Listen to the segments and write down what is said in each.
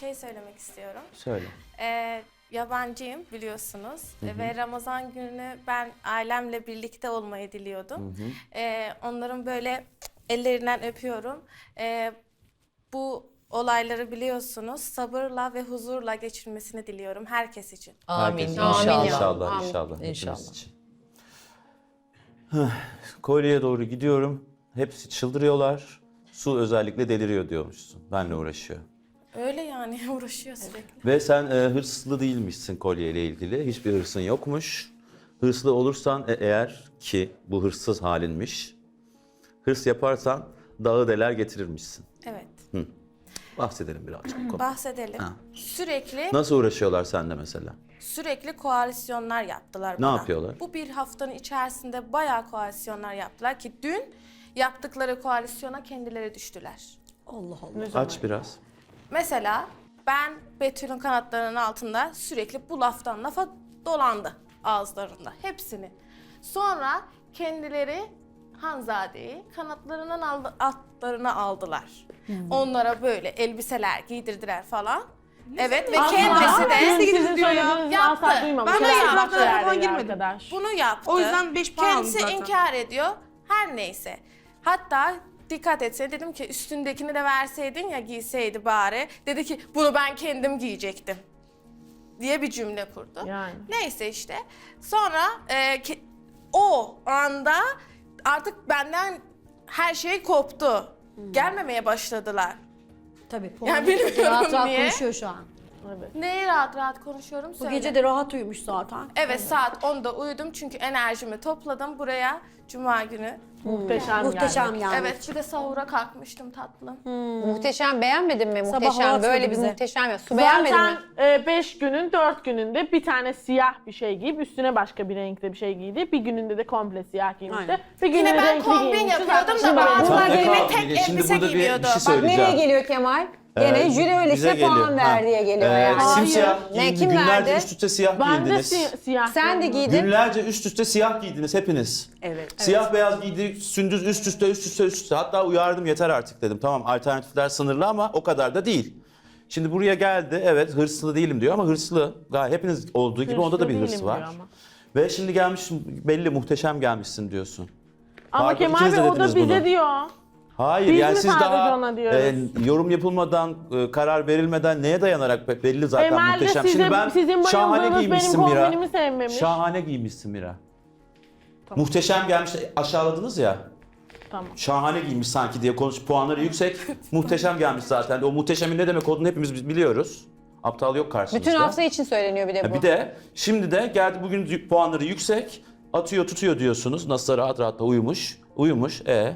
şey söylemek istiyorum. Söyle. Ee, yabancıyım biliyorsunuz ve Ramazan günü ben ailemle birlikte olmayı diliyordum. Ee, onların böyle ellerinden öpüyorum. Ee, bu olayları biliyorsunuz sabırla ve huzurla geçirmesini diliyorum herkes için. Amin. Herkes- İnşallah. İnşallah, Amin. inşallah. İnşallah. için. Kolyeye doğru gidiyorum. Hepsi çıldırıyorlar. Su özellikle deliriyor diyormuşsun. Benle uğraşıyor. Öyle yani uğraşıyor sürekli. Ve sen e, hırslı değilmişsin kolyeyle ilgili. Hiçbir hırsın yokmuş. Hırslı olursan e- eğer ki bu hırsız halinmiş. Hırs yaparsan dağı deler getirirmişsin. Evet. Bahsedelim birazcık. bu konuda. Bahsedelim. Ha. Sürekli Nasıl uğraşıyorlar seninle mesela? sürekli koalisyonlar yaptılar Ne bana. yapıyorlar? Bu bir haftanın içerisinde bayağı koalisyonlar yaptılar ki dün yaptıkları koalisyona kendileri düştüler. Allah Allah. Aç biraz. Mesela ben Betül'ün kanatlarının altında sürekli bu laftan lafa dolandı ağızlarında hepsini. Sonra kendileri Hanzade'yi kanatlarının aldı, altlarına aldılar. Onlara böyle elbiseler giydirdiler falan. Evet ve kendisi de Sizin söylediğinizi Yaptı. asla duymamış. Bana Biraz yaptı. başka yerde Falan bir girmedi. Arkadaş. bunu yaptı. O yüzden beş puan aldım Kendisi zaten. inkar ediyor. Her neyse. Hatta dikkat etse dedim ki üstündekini de verseydin ya giyseydi bari. Dedi ki bunu ben kendim giyecektim. Diye bir cümle kurdu. Yani. Neyse işte. Sonra e, ke- o anda artık benden her şey koptu. Gelmemeye başladılar. Tabii. Yani bilmiyorum rahat rahat niye. konuşuyor şu an. Neye rahat rahat konuşuyorum Bu söyle. gece de rahat uyumuş zaten. Evet saat 10'da uyudum çünkü enerjimi topladım buraya Cuma günü. Muhteşem, Muhteşem geldi. yani. Evet bir de sahura kalkmıştım tatlım. Muhteşem beğenmedin mi? Sabah Muhteşem hava böyle bir bize. muhteşem ya. Su beğenmedin Zaten mi? 5 günün 4 gününde bir tane siyah bir şey giyip üstüne başka bir renkte bir şey giydi. Bir gününde de komple siyah giymişti. Aynen. Bir günde Yine ben renkli kombin giymişti. yapıyordum da Zaten bazıları Tamam, gelime Eka, tek şimdi elbise burada bir- bir giymiyordu. şey Bak söyleyeceğim. nereye geliyor Kemal? Gene Ee, jüri bize öylese geliyor. puan ver Ha. diye geliyor Ee, yani. Simsiyah Ne, giyindi. kim Günlerce verdi? üst üste siyah Ben de giydiniz. si- siyah Sen de giydin. Günlerce üst üste siyah giydiniz hepiniz. Evet. Siyah beyaz giydik, sündüz üst üste üst üste üst üste. Hatta uyardım yeter artık dedim. Tamam alternatifler sınırlı ama o kadar da değil. Şimdi buraya geldi evet hırslı değilim diyor ama hırslı. Gayet hepiniz olduğu gibi onda da Hırslı bir hırs değilim var. ama. Ve şimdi gelmiş belli muhteşem gelmişsin diyorsun. Ama Pardon, Kemal de Bey o da bize bunu. diyor. Hayır Biz yani mi siz sadece daha ona diyoruz? e, yorum yapılmadan e, karar verilmeden neye dayanarak be- belli zaten de muhteşem. sizin- Şimdi ben sizin şahane bayıldığınız giymişsin benim Mira. kombinimi sevmemiş. Şahane giymişsin Mira. Muhteşem gelmiş aşağıladınız ya. Tamam. Şahane giymiş sanki diye konuş puanları yüksek. muhteşem gelmiş zaten. O muhteşemin ne demek olduğunu hepimiz biz biliyoruz. Aptal yok karşımızda. Bütün hafta için söyleniyor bir de Ha, bu. Bir de şimdi de geldi bugün y- puanları yüksek. Atıyor tutuyor diyorsunuz. Nasıl rahat rahat da uyumuş. Uyumuş. E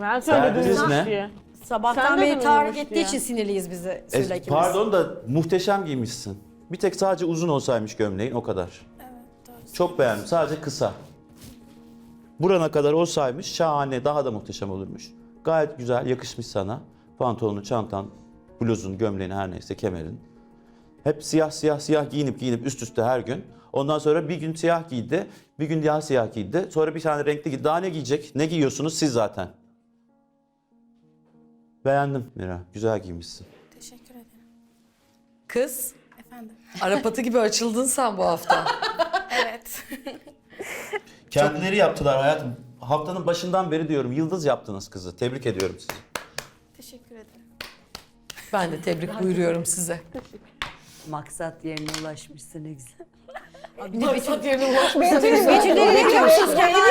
Ben söyledim Derdiniz ne? diye. Sabahtan Sen de beri mi ettiği diye? için sinirliyiz bizi E, ikimiz. pardon da muhteşem giymişsin. Bir tek sadece uzun olsaymış gömleğin o kadar. Çok beğendim. Sadece kısa. Burana kadar olsaymış şahane, daha da muhteşem olurmuş. Gayet güzel, yakışmış sana. Pantolonu, çantan, bluzun, gömleğin her neyse, kemerin. Hep siyah siyah siyah giyinip giyinip üst üste her gün. Ondan sonra bir gün siyah giydi, bir gün daha siyah giydi. Sonra bir tane renkli giydi. Daha ne giyecek? Ne giyiyorsunuz siz zaten? Beğendim Mira. Güzel giymişsin. Teşekkür ederim. Kız, Efendim. Arapatı gibi açıldın sen bu hafta. Evet. Kendileri yaptılar hayatım. Haftanın başından beri diyorum yıldız yaptınız kızı. Tebrik ediyorum sizi. Teşekkür ederim. ben de tebrik buyuruyorum size. Maksat yerine ulaşmışsın ne güzel. Maksat yerine ulaşmışsa bir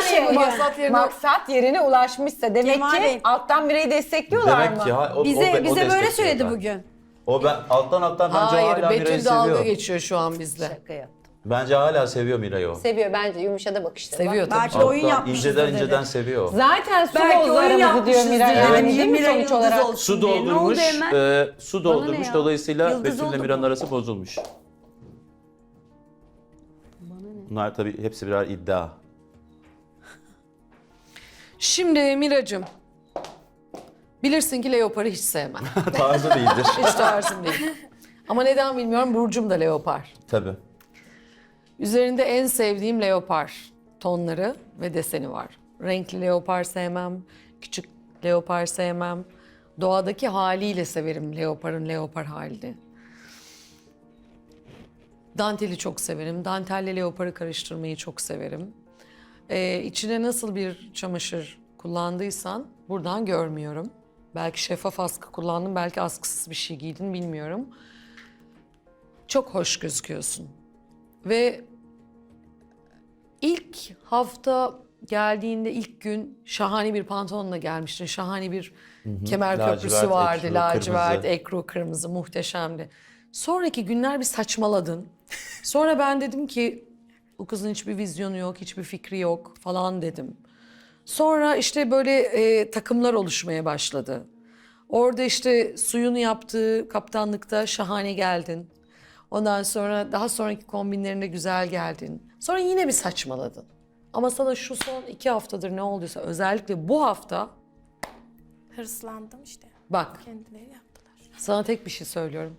şey bugün. Maksat yerine Maksat yerine ulaşmışsa demek Kemal ki Bey. alttan bireyi destekliyorlar Demek mı? ki ha, o, o, Bize, o bize böyle destekliyor söyledi ben. bugün. O ben alttan alttan bence Hayır, hala Mira'yı Betül dalga seviyor. geçiyor şu an bizle. Şaka yaptım. Bence hala seviyor Mira'yı o. Seviyor bence yumuşadı bakışları. Seviyor tabii. Belki oyun Alttan, yapmışızdır inceden inceden seviyor. o. Zaten su Belki oyun bozlarımızı diyor yapmışız Miray. diye. Yani Hani değil mi Mira sonuç yıldız olarak? olsun Su diye. Ne oldu doldurmuş, hemen? e, su doldurmuş dolayısıyla Yıldız Betül'le oldu Mira'nın arası bozulmuş. Bunlar tabii hepsi birer iddia. Şimdi Miracım, bilirsin ki leoparı hiç sevmem. Tarzı değildir. Hiç tarzım değil. Ama neden bilmiyorum Burcum da leopar. tabii. Üzerinde en sevdiğim leopar tonları ve deseni var. Renkli leopar sevmem, küçük leopar sevmem. Doğadaki haliyle severim leoparın leopar halini. Danteli çok severim. Dantelle leoparı karıştırmayı çok severim. Ee, içine nasıl bir çamaşır kullandıysan buradan görmüyorum. Belki şeffaf askı kullandın, belki askısız bir şey giydin bilmiyorum. Çok hoş gözüküyorsun. Ve ilk hafta geldiğinde ilk gün şahane bir pantolonla gelmiştin. Şahane bir kemer Lacivert, köprüsü vardı. ekru, Lacivert, kırmızı. ekru, kırmızı muhteşemdi. Sonraki günler bir saçmaladın. Sonra ben dedim ki bu kızın hiçbir vizyonu yok, hiçbir fikri yok falan dedim. Sonra işte böyle e, takımlar oluşmaya başladı. Orada işte suyunu yaptığı kaptanlıkta şahane geldin. Ondan sonra daha sonraki kombinlerinde güzel geldin. Sonra yine bir saçmaladın. Ama sana şu son iki haftadır ne olduysa özellikle bu hafta Hırslandım işte. bak Kendileri yaptılar. sana tek bir şey söylüyorum.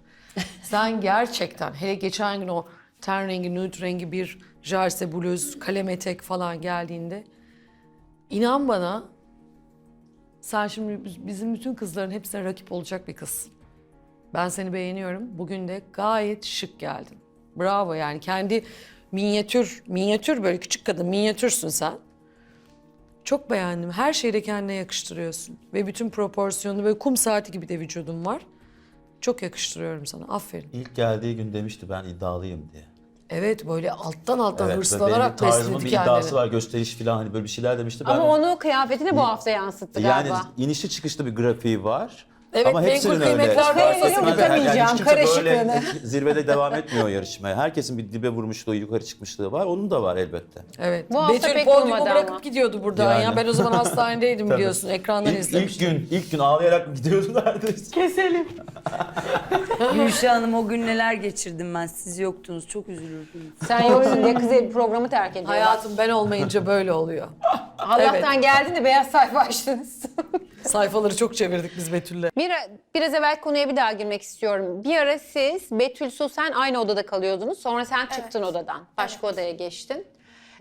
Sen gerçekten hele geçen gün o ten rengi, nude rengi bir jarse bluz, kalem etek falan geldiğinde inan bana sen şimdi biz- bizim bütün kızların hepsine rakip olacak bir kızsın. Ben seni beğeniyorum. Bugün de gayet şık geldin. Bravo yani kendi minyatür, minyatür böyle küçük kadın minyatürsün sen. Çok beğendim. Her şeyi de kendine yakıştırıyorsun. Ve bütün proporsiyonu ve kum saati gibi de vücudun var. Çok yakıştırıyorum sana. Aferin. İlk geldiği gün demişti ben iddialıyım diye. Evet böyle alttan alttan Evet, ve hırslanarak benim tarzımın besledi bir iddiası var, gösteriş falan hani böyle bir şeyler demişti. Ben Ama onu kıyafetine bu hafta yansıttı yani galiba. inişli çıkışlı bir grafiği var. Evet, Ama menkul hepsinin öyle. kıymetler Fark dairesi etmez. gibi. Unutamayacağım, Yani hiç kimse zirvede devam etmiyor yarışmaya. Herkesin bir dibe vurmuşluğu, yukarı çıkmışlığı var. Onun da var elbette. Evet. Bu hafta Betül pek podyumu durmadı bırakıp ama. gidiyordu buradan Yani. ya. Ben o zaman hastanedeydim biliyorsun. Ekrandan İlk, ilk izlemiştim. gün, ilk gün ağlayarak mı gidiyordu neredeyse? Keselim. Gülşah Hanım o gün neler geçirdim ben. Siz yoktunuz. Çok üzülürdüm. Sen yoksun diye kız programı terk ediyor. Hayatım ben olmayınca böyle oluyor. Allah'tan geldin de beyaz sayfa açtınız. Sayfaları çok çevirdik biz Betül'le. bir, biraz evvel konuya bir daha girmek istiyorum. Bir ara siz Betül Su sen aynı odada kalıyordunuz. Sonra sen çıktın odadan. Başka odaya geçtin.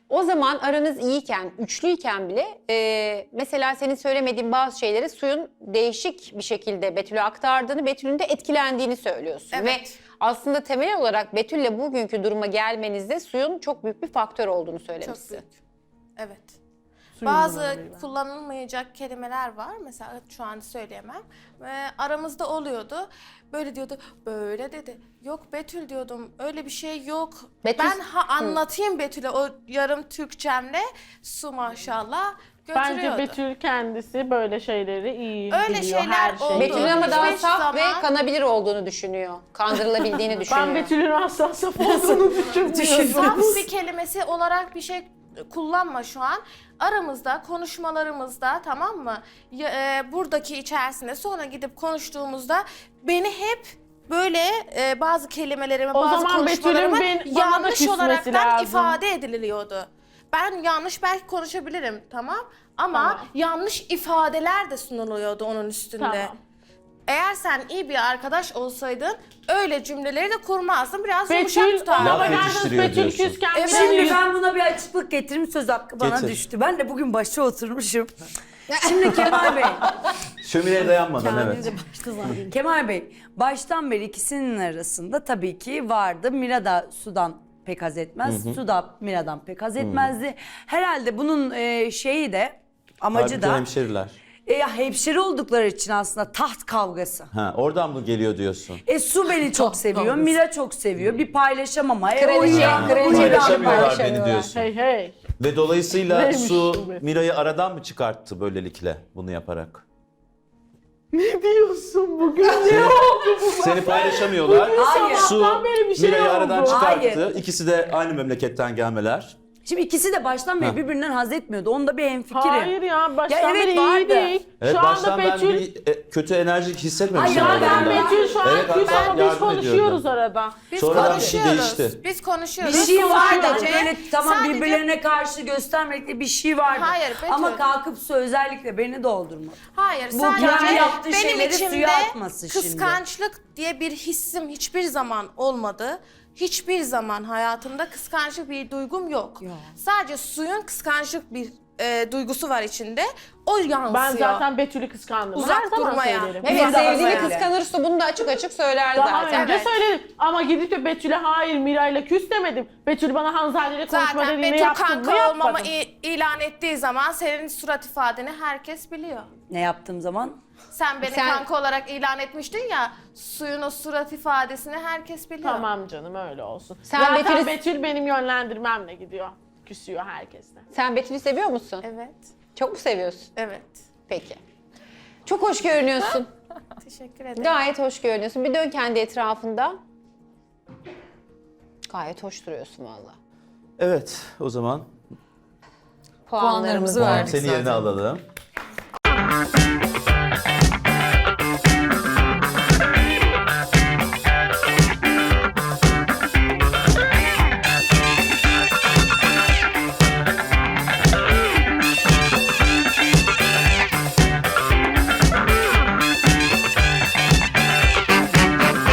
O zaman aranız iyiyken, üçlüyken bile e, mesela senin söylemediğin bazı şeyleri suyun değişik bir şekilde Betül'e aktardığını, Betül'ün de etkilendiğini söylüyorsun. Evet. Ve aslında temel olarak Betül'le bugünkü duruma gelmenizde suyun çok büyük bir faktör olduğunu Çok söylemişsin. büyük. Evet. Bazı durumuyla. kullanılmayacak kelimeler var. Mesela şu an söyleyemem. Ve aramızda oluyordu. Böyle diyordu. Böyle dedi. Yok Betül diyordum. Öyle bir şey yok. Betül- Ben ha anlatayım Betül'e o yarım Türkçemle. Su maşallah götürüyordu. Bence Betül kendisi böyle şeyleri iyi Öyle biliyor şeyler her şeyi. oldu. Betül'ün ama daha Hiçbir saf ve zaman- kanabilir olduğunu düşünüyor. Kandırılabildiğini düşünüyor. Ben Betül'ün asla saf olduğunu düşünmüyorum. Saf bir kelimesi olarak bir şey kullanma şu an. Aramızda, konuşmalarımızda tamam mı? Ya- e, buradaki içerisinde sonra gidip konuştuğumuzda beni hep böyle e, bazı kelimelerimi, O bazı zaman Betül'ün ben- bana da yanlış küsmesi olaraktan lazım. ifade ediliyordu. Ben yanlış belki konuşabilirim tamam ama Tamam. yanlış ifadeler de sunuluyordu onun üstünde. Tamam. Eğer sen iyi bir arkadaş olsaydın öyle cümleleri de kurmazdın. Biraz Betül, yumuşak tutardın. Laf ama yetiştiriyor Betül diyorsun. küsken Evet. bile Şimdi ben buna bir açıklık getireyim. Söz hakkı bana Getir. düştü. Ben de bugün başa oturmuşum. Şimdi Kemal Bey, Şömineye dayanmadan evet. Kemal Bey baştan beri ikisinin arasında tabii ki vardı. Mira da sudan pek haz etmez. Su da Mira'dan pek haz etmezdi. Herhalde bunun e, şeyi de amacı Halbuki da hemşeriler. E, hemşire oldukları için aslında taht kavgası. Ha, oradan mı geliyor diyorsun? E Su beni çok seviyor. Mira çok seviyor. Bir paylaşamama. E, Kraliçe, kraliçe bu de ya. Paylaşamıyorlar beni diyorsun. Hey hey. Ve dolayısıyla Neymiş Su bu be? Mira'yı aradan mı çıkarttı böylelikle bunu yaparak? Ne diyorsun bugün? Ne oldu bu? Seni paylaşamıyorlar. Hayır. Su Sabahtan beri bir şey Mira'yı oldu. aradan çıkarttı. Hayır. İkisi de aynı memleketten gelmeler. Şimdi ikisi de baştan beri Ha. birbirinden haz etmiyordu. Onda bir hemfikirim. Hayır ya baştan Ya evet, beri iyi vardı. değil. Evet Şu baştan anda ben Betül... bir e, kötü enerji hissetmemiştim. Ay ya, ben aralarında. Betül şu an Evet, küs hatta ama biz yardım konuşuyoruz arada. Biz Sonradan bir şey konuşuyoruz. değişti. Biz konuşuyoruz. Bir şey vardı hani Sadece- böyle tamam sadece- birbirlerine karşı göstermekte bir şey vardı. Hayır, Betül. Ama kalkıp su özellikle beni doldurmadı. Hayır Bu sadece kendi yaptığı benim şeyleri içimde suya atması şimdi. kıskançlık diye bir hissim hiçbir zaman olmadı. Hiçbir zaman hayatımda kıskançlık bir duygum yok. Sadece suyun kıskançlık bir e, duygusu var içinde. O yansıyor. Ben zaten Betül'ü kıskandım. Uzak Her zaman durmaya. söylerim. Evet sevdiğini öyle. kıskanırsa bunu da açık açık söyler Daha zaten. önce Evet. söyledim ama gidip de Betül'e hayır Miray'la küs demedim. Betül bana Hanzade ile konuşma Zaten dediğinde Betül yaptım mı kanka olmamı i- ilan ettiği zaman senin surat ifadeni herkes biliyor. Ne yaptığım zaman? Sen beni Sen- kanka olarak ilan etmiştin ya, suyun o surat ifadesini herkes biliyor. Tamam canım öyle olsun. Sen Zaten Betül'ü- Betül benim yönlendirmemle gidiyor. Küsüyor herkesle. Sen Betül'ü seviyor musun? Evet, Çok mu seviyorsun? evet. Peki. Çok hoş görünüyorsun. Teşekkür ederim. Gayet hoş görünüyorsun. Bir dön kendi etrafında. Gayet hoş duruyorsun valla. Evet o zaman Puanlarımızı verdik seni yerine zaten. alalım.